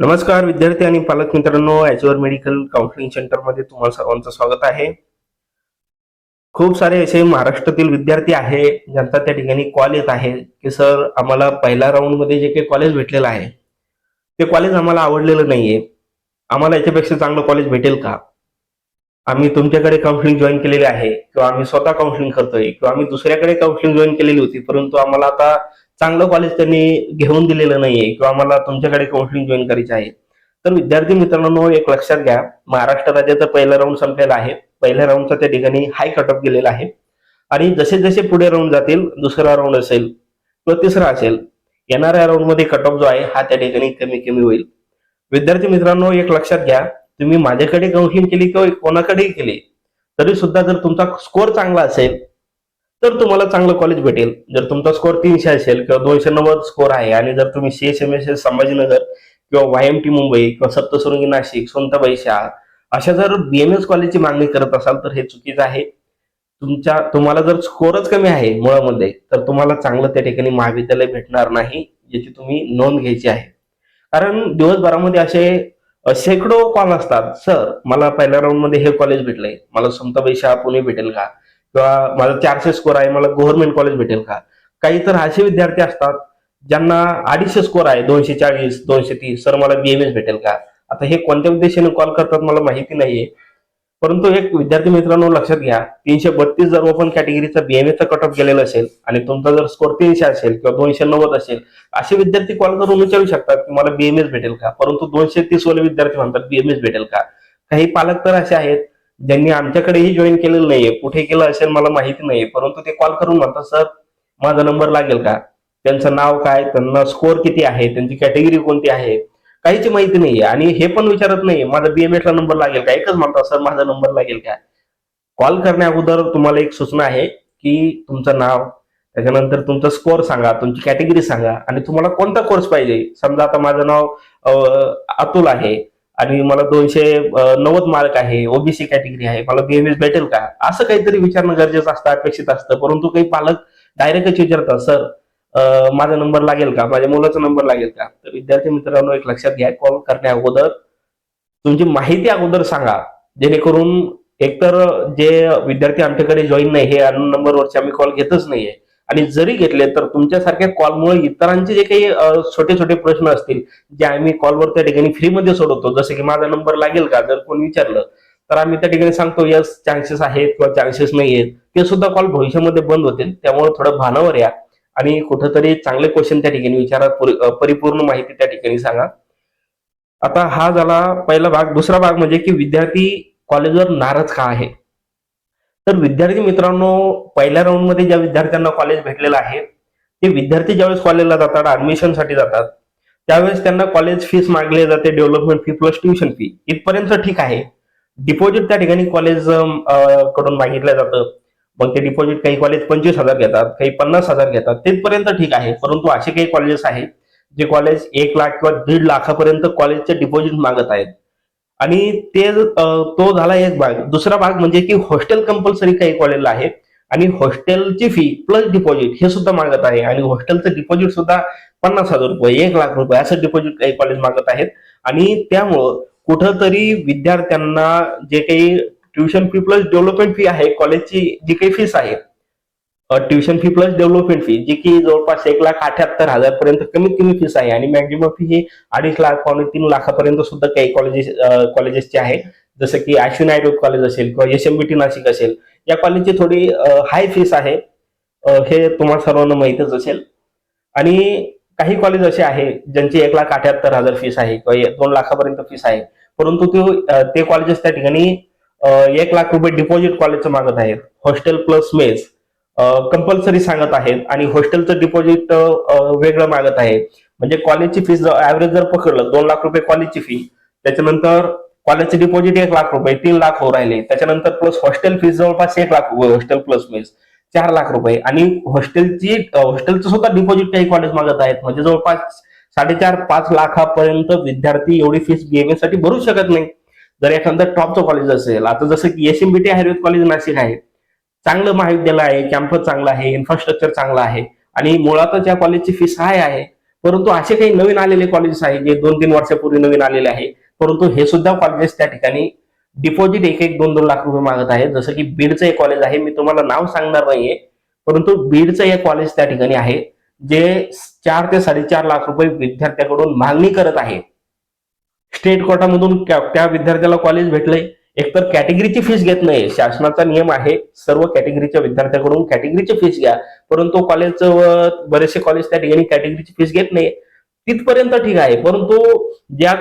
नमस्कार विद्यार्थी आणि पालक मित्रांनो ॲच्युअर मेडिकल काउन्सिलिंग सेंटरमध्ये तुम्हाला सर्वांचं स्वागत आहे. खूप सारे असे महाराष्ट्रातील विद्यार्थी आहे ज्यांचा त्या ठिकाणी कॉल येत आहे की सर आम्हाला पहिल्या राऊंडमध्ये जे काही कॉलेज भेटलेलं आहे ते कॉलेज आम्हाला आवडलेलं नाहीये. आम्हाला याच्यापेक्षा चांगलं कॉलेज भेटेल का? आम्ही तुमच्याकडे काउन्सिलिंग जॉईन केलेली आहे किंवा आम्ही स्वतः काउन्सिलिंग करतोय किंवा आम्ही दुसऱ्याकडे काउन्सिलिंग जॉईन केलेली होती परंतु आम्हाला आता चांगलं कॉलेज त्यांनी घेऊन दिलेलं नाहीये किंवा आम्हाला तुमच्याकडे काउन्सिलिंग जॉईन करायची आहे. तर विद्यार्थी मित्रांनो एक लक्षात घ्या. महाराष्ट्र राज्याचा पहिला राऊंड संपलेला आहे. पहिल्या राऊंडचा त्या ठिकाणी हाय कट ऑफ गेलेला आहे. आणि जसे जसे पुढे राऊंड जातील दुसरा राऊंड असेल किंवा तिसरा असेल येणाऱ्या राऊंडमध्ये कट ऑफ जो आहे हा त्या ठिकाणी कमी कमी होईल. विद्यार्थी मित्रांनो एक लक्षात घ्या. तुम्ही माझ्याकडे काउन्सिलिंग केली किंवा कोणाकडेही केली तरी सुद्धा जर तुमचा स्कोअर चांगला असेल तर तुम्हाला चांगलं कॉलेज भेटेल. जर तुमचा स्कोअर तीनशे असेल किंवा दोनशे नव्वद स्कोअर आहे आणि जर तुम्ही C S M S S Sambhajinagar किंवा वाय एम टी मुंबई किंवा सप्तसुरंगी नाशिक सोनताबाई शहा अशा जर बीएमएस कॉलेजची मागणी करत असाल तर हे चुकीचं आहे. तुमच्या तुम्हाला जर स्कोअरच कमी आहे मुळामध्ये तर तुम्हाला चांगलं त्या ठिकाणी महाविद्यालय भेटणार नाही याची तुम्ही नोंद घ्यायची आहे. कारण दिवसभरामध्ये असे शेकडो कॉल असतात. सर मला पहिल्या राऊंडमध्ये हे कॉलेज भेटलंय. मला सोमताबाई शहा पुणे भेटेल का? किंवा माझा चारशे स्कोर आहे मला गव्हर्नमेंट कॉलेज भेटेल का? काही तर असे विद्यार्थी असतात ज्यांना अडीचशे स्कोर आहे दोनशे चाळीस दोनशे तीस सर मला बीएमएस भेटेल का? आता हे कोणत्या उद्देशाने कॉल करतात मला माहिती नाहीये. परंतु एक विद्यार्थी मित्रांनो लक्षात घ्या तीनशे बत्तीस जर ओपन कॅटेगरीचा बीएमएचा कट ऑफ गेलेला असेल आणि तुमचा जर स्कोर तीनशे असेल किंवा दोनशे नव्वद असेल असे विद्यार्थी कॉल करून विचारू शकतात की मला बीएमएस भेटेल का? परंतु दोनशे तीस वाले विद्यार्थी म्हणतात बीएमएस भेटेल का? काही पालक तर असे आहेत ज्यांनी आमच्याकडेही जॉईन केलेलं नाहीये कुठे केलं असेल मला माहिती नाही परंतु ते कॉल करून म्हणतात सर माझा नंबर लागेल का? त्यांचं नाव काय? त्यांना स्कोअर किती आहे? त्यांची कॅटेगरी कोणती आहे? काहीची माहिती नाहीये. आणि हे पण विचारत नाही माझा बीएमएस ला नंबर लागेल का? एकच म्हणतात सर माझा नंबर लागेल का? कॉल करण्या अगोदर तुम्हाला एक सूचना आहे की तुमचं नाव त्याच्यानंतर तुमचा स्कोअर सांगा तुमची कॅटेगरी सांगा आणि तुम्हाला कोणता कोर्स पाहिजे? समजा आता माझं नाव अतुल आहे. आणि मला दोनशे नव्वद मार्क आहे ओबीसी कॅटेगरी आहे मला बीएमएस भेटेल का? असं काहीतरी विचारणं गरजेचं असतं अपेक्षित असतं. परंतु काही पालक डायरेक्टच विचारतात सर माझा नंबर लागेल का? माझ्या मुलाचा नंबर लागेल का? तर विद्यार्थी मित्रांनो एक लक्षात घ्या कॉल करण्या अगोदर तुमची माहिती अगोदर सांगा. जेणेकरून एकतर जे विद्यार्थी आमच्याकडे जॉईन नाही हे अनोन नंबरवरचे आम्ही कॉल घेतच नाहीये. आणि जरी घेतले तर तुमच्यासारख्या कॉलमुळे इतरांचे जे काही छोटे छोटे प्रश्न असतील जे आम्ही कॉलवर त्या ठिकाणी फ्रीमध्ये सोडवतो जसं की माझा नंबर लागेल का? जर कोण विचारलं तर आम्ही त्या ठिकाणी सांगतो यस चान्सेस आहेत किंवा चान्सेस नाही आहेत. ते सुद्धा कॉल भविष्यामध्ये बंद होतील. त्यामुळे थोडं भानावर या आणि कुठंतरी चांगले क्वेश्चन त्या ठिकाणी विचारा परिपूर्ण माहिती त्या ठिकाणी सांगा. आता हा झाला पहिला भाग. दुसरा भाग म्हणजे की विद्यार्थी कॉलेजवर नाराज का आहे? तर विद्यार्थी मित्रांनो पहिल्या राऊंडमध्ये ज्या विद्यार्थ्यांना कॉलेज भेटलेलं आहे ते विद्यार्थी ज्यावेळेस कॉलेजला जातात ऍडमिशनसाठी जातात त्यावेळेस त्यांना कॉलेज फीस मागले जाते development fee plus tuition fee इथपर्यंत ठीक आहे. डिपॉझिट त्या ठिकाणी कॉलेजकडून मागितलं जातं. मग ते डिपॉझिट काही कॉलेज पंचवीस हजार घेतात काही पन्नास हजार घेतात. तिथपर्यंत ठीक आहे. परंतु असे काही कॉलेजेस आहेत जे कॉलेज एक लाख किंवा दीड लाखापर्यंत कॉलेजचे डिपॉझिट मागत आहेत. आणि ते तो झाला एक भाग. दुसरा भाग म्हणजे की हॉस्टेल कंपल्सरी काही कॉलेजला आहे आणि हॉस्टेलची फी प्लस डिपॉझिट हे सुद्धा मागत आहे. आणि हॉस्टेलचं डिपॉझिट सुद्धा पन्नास हजार रुपये एक लाख रुपये असं डिपॉझिट काही कॉलेज मागत आहेत. आणि त्यामुळं कुठंतरी विद्यार्थ्यांना जे काही tuition fee plus development fee आहे कॉलेजची जी काही फीस आहे tuition fee plus development fee जी की जवळपास एक लाख अठ्याहत्तर हजार पर्यंत कमीत कमी फीस आहे. आणि मॅक्झिमम फी ही अडीच लाख पावणे तीन लाखापर्यंत सुद्धा काही कॉलेजेस कॉलेजेसची आहे. जसं की आश्विन आयुर्वेद कॉलेज असेल किंवा S M B T Nashik असेल या कॉलेजची थोडी हाय फीस आहे. हे तुम्हाला सर्वांना माहीतच असेल. आणि काही कॉलेज असे आहे ज्यांची एक लाख अठ्याहत्तर हजार फीस आहे किंवा दोन लाखापर्यंत फीस आहे. परंतु ते ते कॉलेजेस त्या ठिकाणी एक लाख रुपये डिपॉझिट कॉलेजचं मागत आहेत. हॉस्टेल प्लस मेस कंपल्सरी सांगत आहेत आणि हॉस्टेलचं डिपॉझिट वेगळं मागत आहे. म्हणजे कॉलेजची फीस ऍव्हरेज जर पकडलं दोन लाख रुपये कॉलेजची फी त्याच्यानंतर कॉलेजचे डिपॉझिट एक लाख रुपये तीन लाख हो राहिले. त्याच्यानंतर प्लस हॉस्टेल फीस जवळपास एक लाख रुपये हॉस्टेल प्लस मेस चार लाख रुपये. आणि हॉस्टेलची हॉस्टेलचं सुद्धा डिपॉझिट काही कॉलेज मागत आहेत. म्हणजे जवळपास साडेचार पाच लाखापर्यंत विद्यार्थी एवढी फीस बीएमए साठी भरू शकत नाही. जर एखादं टॉपचं कॉलेज असेल आता जसं की SMBT M B T college Nashik आहे. चांगलं महाविद्यालय आहे कॅम्पस चांगलं आहे इन्फ्रास्ट्रक्चर चांगलं आहे आणि मुळातच या कॉलेजची फीस हाय आहे. परंतु असे काही नवीन आलेले कॉलेजेस आहे जे दोन तीन वर्षापूर्वी नवीन आलेले आहे. परंतु हे सुद्धा कॉलेजेस त्या ठिकाणी डिपॉझिट एक एक दोन दोन लाख रुपये मागत आहे जसं की बीडचं एक कॉलेज आहे मी तुम्हाला नाव सांगणार नाहीये. परंतु बीडचं एक कॉलेज त्या ठिकाणी आहे जे चार ते साडेचार लाख रुपये विद्यार्थ्याकडून मागणी करत आहे. स्टेट कोर्टामधून त्या त्या विद्यार्थ्याला कॉलेज भेटलंय. एकतर कॅटेगरीची फीस घेत नाही. शासनाचा नियम आहे सर्व कॅटेगरीच्या विद्यार्थ्याकडून कॅटेगरीची फीस घ्या. परंतु कॉलेज बरेचसे कॉलेज त्या ठिकाणी कॅटेगरीची फीस घेत नाही तिथपर्यंत ठीक आहे. परंतु ज्या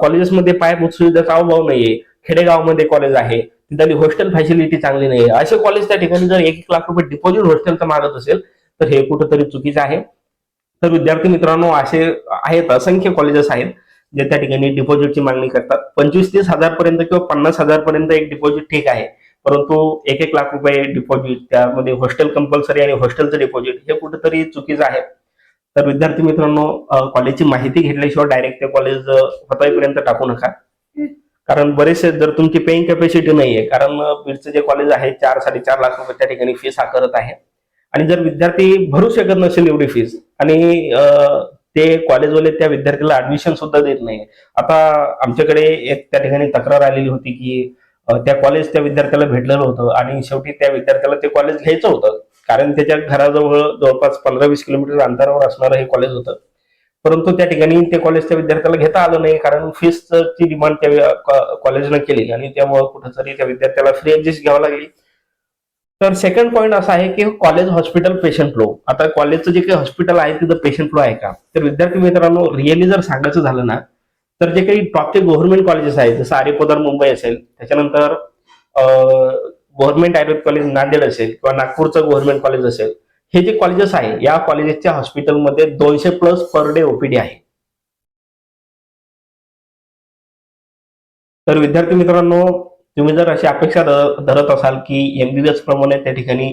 कॉलेजेसमध्ये पायाभूत सुविधाचा अभाव नाहीये खेडेगावमध्ये कॉलेज आहे तिथली हॉस्टेल फॅसिलिटी चांगली नाही असे कॉलेज त्या ठिकाणी जर एक एक लाख रुपये डिपॉझिट हॉस्टेलचा मागत असेल तर हे कुठंतरी चुकीचं आहे. तर विद्यार्थी मित्रांनो असे आहेत असंख्य कॉलेजेस आहेत जे त्या ठिकाणी डिपॉझिटची मागणी करतात. पंचवीस तीस हजार पर्यंत किंवा पन्नास हजार पर्यंत एक डिपॉझिट ठीक आहे. परंतु एक एक लाख रुपये डिपॉझिट त्यामध्ये हॉस्टेल कंपल्सरी आणि हॉस्टेलचं डिपॉझिट हे कुठेतरी चुकीचं आहे. तर विद्यार्थी मित्रांनो कॉलेजची माहिती घेतल्याशिवाय डायरेक्ट ते कॉलेज होतापर्यंत टाकू नका. कारण बरेचसे जर तुमची पेईंग कॅपॅसिटी नाहीये कारण बीडचं जे कॉलेज आहे चार साडेचार लाख रुपये त्या ठिकाणी फीस आकारत आहे. आणि जर विद्यार्थी भरू शकत नसेल एवढी फीस आणि ते कॉलेजवाले त्या विद्यार्थ्याला ऍडमिशन सुद्धा देत नाही. आता आमच्याकडे एक त्या ठिकाणी तक्रार आलेली होती की त्या कॉलेज त्या विद्यार्थ्याला भेटलेलं होतं आणि शेवटी त्या विद्यार्थ्याला ते कॉलेज घ्यायचं होतं. कारण त्याच्या घराजवळ जवळपास पंधरा वीस किलोमीटर अंतरावर असणारं हे कॉलेज होतं. परंतु त्या ठिकाणी ते कॉलेज त्या विद्यार्थ्याला घेता आलं नाही कारण फीसची डिमांड त्या कॉलेजनं केली आणि त्यामुळे कुठंतरी त्या विद्यार्थ्याला फ्री ऍडजस्ट घ्यावं लागली. तर सेकंड पॉईंट असा आहे की कॉलेज हॉस्पिटल पेशंट फ्लो आता कॉलेजचं जे काही हॉस्पिटल आहे तिथं पेशंट फ्लो आहे का? तर विद्यार्थी मित्रांनो रिअली जर सांगायचं झालं ना तर जे काही टॉपचे गव्हर्नमेंट कॉलेजेस आहेत जसं आर्यपोदार मुंबई असेल त्याच्यानंतर गव्हर्नमेंट आयुर्वेद कॉलेज नांदेड असेल किंवा नागपूरचं गव्हर्नमेंट कॉलेज असेल हे जे कॉलेजेस आहे या कॉलेजेसच्या हॉस्पिटलमध्ये दोनशे प्लस पर डे ओपीडी आहे. तर विद्यार्थी मित्रांनो तुम्ही जर अशी अपेक्षा धरत असाल की एमबीबीएस प्रमाणे त्या ठिकाणी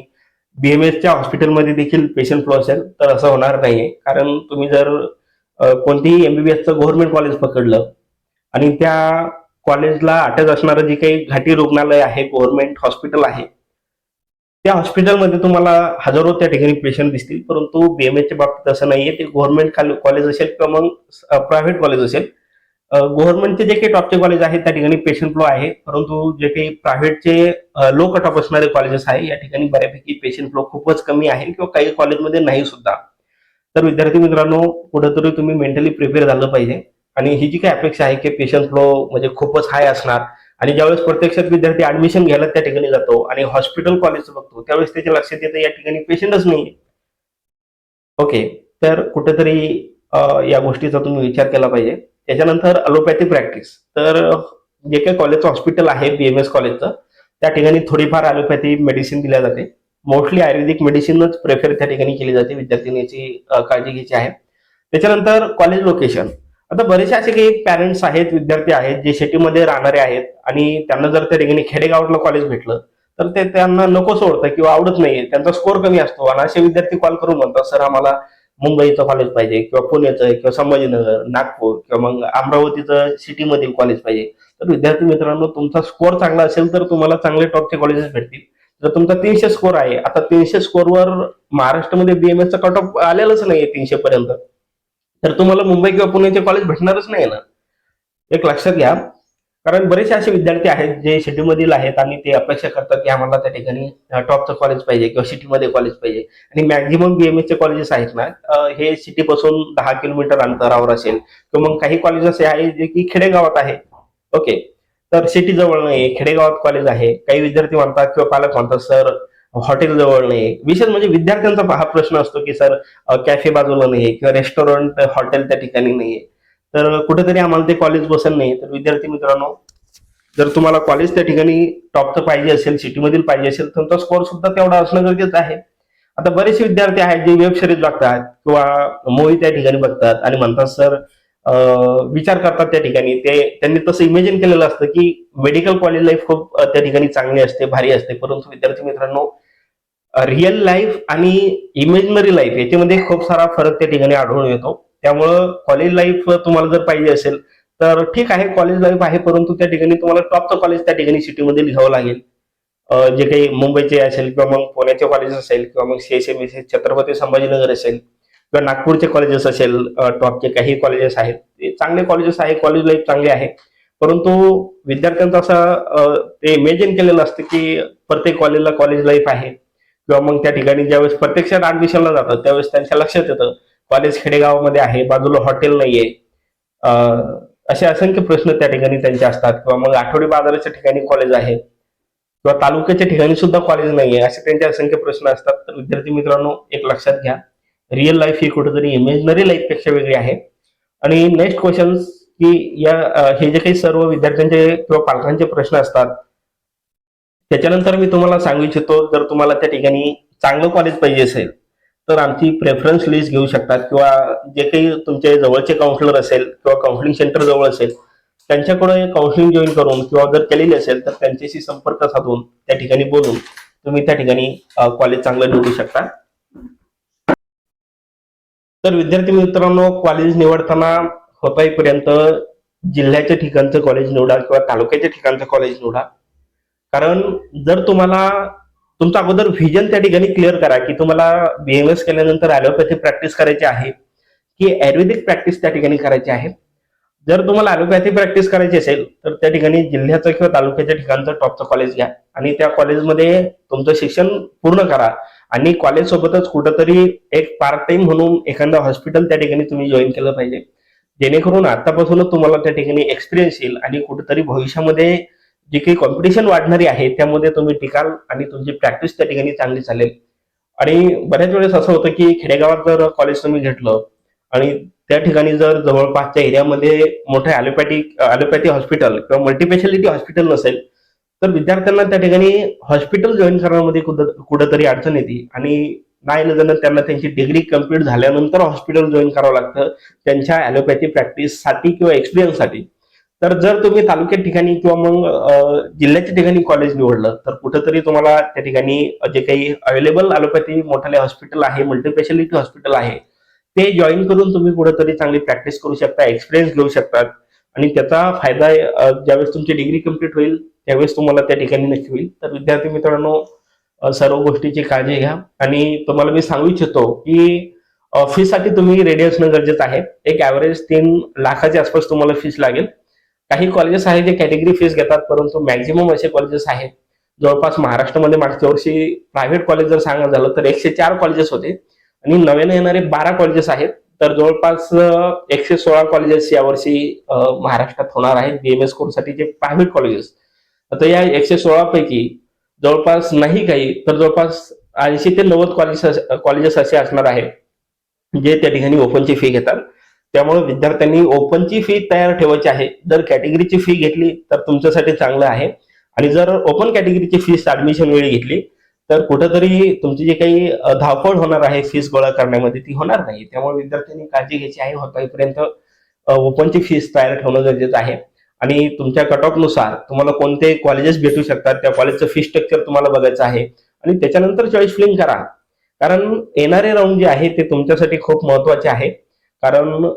बीएमएसच्या हॉस्पिटलमध्ये देखील पेशंट फ्लो असेल तर असं होणार नाहीये. कारण तुम्ही जर कोणतीही एमबीबीएसचं गव्हर्नमेंट कॉलेज पकडलं आणि त्या कॉलेजला अटॅच असणारं जे काही घाटी रुग्णालय आहे गव्हर्नमेंट हॉस्पिटल आहे त्या हॉस्पिटलमध्ये तुम्हाला हजारो त्या ठिकाणी पेशंट दिसतील. परंतु बीएमएसच्या बाबतीत असं नाहीये. ते गव्हर्नमेंट कॉलेज असेल किंवा मग प्रायव्हेट कॉलेज असेल. गव्हर्नमेंटचे जे काही टॉपचे कॉलेज आहेत त्या ठिकाणी पेशंट फ्लो आहे. परंतु जे काही प्रायव्हेटचे लो कट ऑफ असणारे कॉलेजेस आहे या ठिकाणी बऱ्यापैकी पेशंट फ्लो खूपच कमी आहे किंवा काही कॉलेजमध्ये नाही सुद्धा. तर विद्यार्थी मित्रांनो कुठेतरी तुम्ही मेंटली प्रिपेअर झालं पाहिजे. आणि ही जी काही अपेक्षा आहे की पेशंट फ्लो म्हणजे खूपच हाय असणार. आणि ज्यावेळेस प्रत्यक्षात विद्यार्थी ऍडमिशन घ्यायला त्या ठिकाणी जातो आणि हॉस्पिटल कॉलेज बघतो त्यावेळेस त्याच्या लक्षात येतं या ठिकाणी पेशंटच नाही ओके तर कुठेतरी या गोष्टीचा तुम्ही विचार केला पाहिजे. त्याच्यानंतर अलोपॅथी प्रॅक्टिस तर जे काही कॉलेजचं हॉस्पिटल आहे बीएमएस कॉलेजचं त्या ठिकाणी थोडीफार अलोपॅथी मेडिसिन दिल्या जाते. मोस्टली आयुर्वेदिक मेडिसिनच प्रेफर त्या ठिकाणी केली जाते विद्यार्थिनीची काळजी घ्यायची आहे. त्याच्यानंतर कॉलेज लोकेशन आता बरेचसे असे काही पॅरेंट्स आहेत विद्यार्थी आहेत जे सिटीमध्ये राहणारे आहेत आणि त्यांना जर त्या ठिकाणी खेडेगावातलं कॉलेज भेटलं तर ते त्यांना नको सोडतं किंवा आवडत नाही त्यांचा स्कोर कमी असतो आणि असे विद्यार्थी कॉल करून म्हणतात सर आम्हाला मुंबईचं कॉलेज पाहिजे किंवा पुण्याचं किंवा संभाजीनगर नागपूर किंवा मग अमरावतीचं सिटीमधील कॉलेज पाहिजे. तर विद्यार्थी मित्रांनो तुमचा स्कोर चांगला असेल तर तुम्हाला चांगले टॉपचे कॉलेजेस भेटतील. जर तुमचा तीनशे स्कोर आहे आता तीनशे स्कोरवर महाराष्ट्रामध्ये बीएमएसचा कट ऑफ आलेलाच नाहीये तीनशे पर्यंत. तर तुम्हाला मुंबई किंवा पुण्याचे कॉलेज भेटणारच नाही ना. एक लक्षात घ्या कारण बरेचसे असे विद्यार्थी आहेत जे शेड्यूलमधील आहेत आणि ते अपेक्षा करतात की आम्हाला त्या ठिकाणी टॉपचं कॉलेज पाहिजे किंवा सिटीमध्ये कॉलेज पाहिजे. आणि मॅक्झिमम बीएमएसचे कॉलेजेस आहेत ना हे सिटीपासून दहा किलोमीटर अंतरावर असेल किंवा मग काही कॉलेज असे आहे जे की खेडेगावात आहे ओके तर सिटी जवळ नाही खेडेगावात कॉलेज आहे. काही विद्यार्थी म्हणतात किंवा पालक म्हणतात सर हॉटेल जवळ नाही विशेष म्हणजे विद्यार्थ्यांचा हा प्रश्न असतो की सर कॅफे बाजूला नाहीये किंवा रेस्टॉरंट हॉटेल त्या ठिकाणी नाहीये. तर कुठेतरी आम्हाला ते कॉलेज बसत नाही. तर विद्यार्थी मित्रांनो जर तुम्हाला कॉलेज त्या ठिकाणी टॉपचं पाहिजे असेल सिटीमधील पाहिजे असेल तर तुमचा स्कोर सुद्धा तेवढा असणं गरजेचं आहे. आता बरेचसे विद्यार्थी आहेत जे वेब सिरीज बघतात किंवा मूवी त्या ठिकाणी बघतात आणि म्हणतात सर विचार करतात त्या ठिकाणी. ते त्यांनी तसं इमेजिन केलेलं असतं की मेडिकल कॉलेज लाईफ खूप त्या ठिकाणी चांगली असते भारी असते. परंतु विद्यार्थी मित्रांनो रिअल लाईफ आणि इमेजनरी लाईफ याच्यामध्ये खूप सारा फरक त्या ठिकाणी आढळून येतो. त्यामुळं कॉलेज लाईफ तुम्हाला जर पाहिजे असेल तर ठीक आहे कॉलेज लाईफ आहे परंतु त्या ठिकाणी तुम्हाला टॉपचं कॉलेज त्या ठिकाणी सिटीमध्ये घ्यावं लागेल. जे काही मुंबईचे असेल किंवा मग पुण्याचे कॉलेज असेल किंवा मग सीएसएम छत्रपती संभाजीनगर असेल किंवा नागपूरचे कॉलेजेस असेल टॉपचे काही कॉलेजेस आहेत ते चांगले कॉलेजेस आहे कॉलेज लाईफ चांगली आहे. परंतु विद्यार्थ्यांचं असं ते इमेजिन केलेलं असतं की प्रत्येक कॉलेजला कॉलेज लाईफ आहे. किंवा मग त्या ठिकाणी ज्यावेळेस प्रत्यक्षात ऍडमिशनला जातात त्यावेळेस त्यांच्या लक्षात येतं कॉलेज खेडेगावामध्ये आहे बाजूला हॉटेल नाहीये. असे असंख्य प्रश्न त्या ठिकाणी त्यांचे असतात. किंवा मग आठवडी बाजाराच्या ठिकाणी कॉलेज आहे. किंवा तालुक्याच्या ठिकाणी सुद्धा कॉलेज नाहीये. असे त्यांचे असंख्य प्रश्न असतात. तर विद्यार्थी मित्रांनो एक लक्षात घ्या. रिअल लाईफ ही कुठेतरी इमेजनरी लाईफपेक्षा वेगळी आहे. आणि नेक्स्ट क्वेश्चन की या हे जे काही सर्व विद्यार्थ्यांचे किंवा पालकांचे प्रश्न असतात त्याच्यानंतर मी तुम्हाला सांगू इच्छितो जर तुम्हाला त्या ठिकाणी चांगलं कॉलेज पाहिजे असेल तर आमची प्रेफरन्स लिस्ट घेऊ शकतात किंवा जे काही तुमचे जवळचे काउन्सिलर असेल किंवा काउन्सिलिंग सेंटर जवळ असेल त्यांच्याकडे काउन्सिलिंग जॉईन करून किंवा जर केलेली असेल तर त्यांच्याशी संपर्क साधून त्या ठिकाणी बोलून तुम्ही त्या ठिकाणी कॉलेज चांगलं निवडू शकता. तर विद्यार्थी मित्रांनो कॉलेज निवडताना होताईपर्यंत जिल्ह्याच्या ठिकाणचं कॉलेज निवडा किंवा तालुक्याच्या ठिकाणचं कॉलेज निवडा. कारण जर तुम्हाला तुमचं अगोदर व्हिजन त्या ठिकाणी क्लिअर करा की तुम्हाला बीएमएस केल्यानंतर ॲलोपॅथी प्रॅक्टिस करायची आहे की आयुर्वेदिक प्रॅक्टिस त्या ठिकाणी करायची आहे. जर तुम्हाला ॲलोपॅथी प्रॅक्टिस करायची असेल तर त्या ठिकाणी जिल्ह्याचं किंवा तालुक्याच्या ठिकाणचं टॉपचं कॉलेज घ्या. आणि त्या कॉलेजमध्ये तुमचं शिक्षण पूर्ण करा. आणि कॉलेज सोबतच कुठंतरी एक पार्ट टाइम म्हणून एखादं हॉस्पिटल त्या ठिकाणी तुम्ही जॉईन केलं पाहिजे. जेणेकरून आतापासूनच तुम्हाला त्या ठिकाणी एक्सपिरियन्स येईल आणि कुठेतरी भविष्यामध्ये जी काही कॉम्पिटिशन वाढणारी आहे त्यामध्ये तुम्ही टिकाल आणि तुमची प्रॅक्टिस त्या ठिकाणी चांगली चालेल. आणि बऱ्याच वेळेस असं होतं की खेडेगावात जर कॉलेज तुम्ही घेतलं आणि त्या ठिकाणी जर जवळपासच्या एरियामध्ये मोठं ॲलोपॅथिक ॲलोपॅथी हॉस्पिटल किंवा मल्टीपेशालिटी हॉस्पिटल नसेल तर विद्यार्थ्यांना त्या ठिकाणी हॉस्पिटल जॉईन करण्यामध्ये कुठंतरी अडचण येते. आणि नाही जण त्यांना त्यांची डिग्री कंप्लीट झाल्यानंतर हॉस्पिटल जॉईन करावं लागतं. त्यांच्या ॲलोपॅथी प्रॅक्टिससाठी किंवा एक्सपिरियन्ससाठी तर जर तुम्ही तालुक्यात ठिकाणी किंवा मग जिल्ह्याच्या ठिकाणी कॉलेज निवडलं तर कुठंतरी तुम्हाला त्या ठिकाणी जे काही अवेलेबल अलोपॅथी मोठाले हॉस्पिटल आहे मल्टीस्पेशालिटी हॉस्पिटल आहे ते जॉईन करून तुम्ही कुठेतरी चांगली प्रॅक्टिस करू शकता एक्सपिरियन्स घेऊ शकतात आणि त्याचा फायदा ज्यावेळेस तुमची डिग्री कंप्लीट होईल त्यावेळेस तुम्हाला त्या ठिकाणी नक्की होईल. तर विद्यार्थी मित्रांनो सर्व गोष्टीची काळजी घ्या. आणि तुम्हाला मी सांगू इच्छितो की फीसाठी तुम्ही रेडी असणं गरजेचं आहे. एक ॲव्हरेज तीन लाखाच्या आसपास तुम्हाला फीस लागेल. काही कॉलेजेस आहेत जे कॅटेगरी फीस घेतात परंतु मॅक्झिमम असे कॉलेजेस आहेत. जवळपास महाराष्ट्रामध्ये मागच्या वर्षी प्रायव्हेट कॉलेज जर सांगायचं झालं तर एकशे चार कॉलेजेस होते. आणि नव्याने येणारे बारा कॉलेजेस आहेत. तर जवळपास एकशे सोळा कॉलेजेस यावर्षी महाराष्ट्रात होणार आहेत. बीएमएस कोर्ससाठी जे प्रायव्हेट कॉलेजेस आता या एकशे सोळा पैकी जवळपास नाही काही तर जवळपास ऐंशी ते नव्वद कॉलेजेस कॉलेजेस असे असणार आहेत. जे त्या ठिकाणी ओपनची फी घेतात. त्यामुळे विद्यार्थ्यांनी ओपनची फी तयार ठेवायची आहे. जर कॅटेगरीची फी घेतली तर तुमच्यासाठी चांगलं आहे. आणि जर ओपन कॅटेगरीची फीस ऍडमिशन वेळी घेतली तर कुठंतरी तुमची जी काही धावपळ होणार आहे फीस गोळा करण्यामध्ये ती होणार नाही. त्यामुळे विद्यार्थ्यांनी काळजी घ्यायची आहे. होतापर्यंत ओपनची फीस तयार ठेवणं गरजेचं आहे. आणि तुमच्या कट ऑफनुसार तुम्हाला कोणते कॉलेजेस भेटू शकतात त्या कॉलेजचं फी स्ट्रक्चर तुम्हाला बघायचं आहे. आणि त्याच्यानंतर चॉईस फिलिंग करा. कारण येणारे राऊंड जे आहे ते तुमच्यासाठी खूप महत्त्वाचे आहे. कारण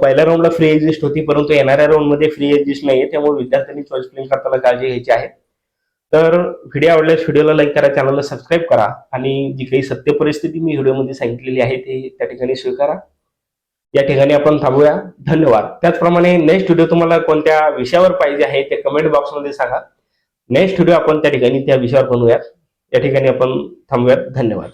पहिल्या राऊंडला फ्री एक्झिस्ट होती परंतु येणाऱ्या राऊंडमध्ये फ्री एक्झिस्ट नाहीये त्यामुळे विद्यार्थ्यांनी चॉईस प्लेन करताना काळजी घ्यायची आहे. तर व्हिडिओ आवडल्यास व्हिडिओला लाईक करा चॅनलला सबस्क्राईब करा आणि जी काही सत्य परिस्थिती मी व्हिडिओमध्ये सांगितलेली आहे ते त्या ठिकाणी स्वीकारा. या ठिकाणी आपण थांबूया. धन्यवाद. त्याचप्रमाणे नेक्स्ट व्हिडिओ तुम्हाला कोणत्या विषयावर पाहिजे आहे ते कमेंट बॉक्समध्ये सांगा. नेक्स्ट व्हिडिओ आपण त्या ठिकाणी त्या विषयावर बनवूयात. या ठिकाणी आपण थांबूयात. धन्यवाद.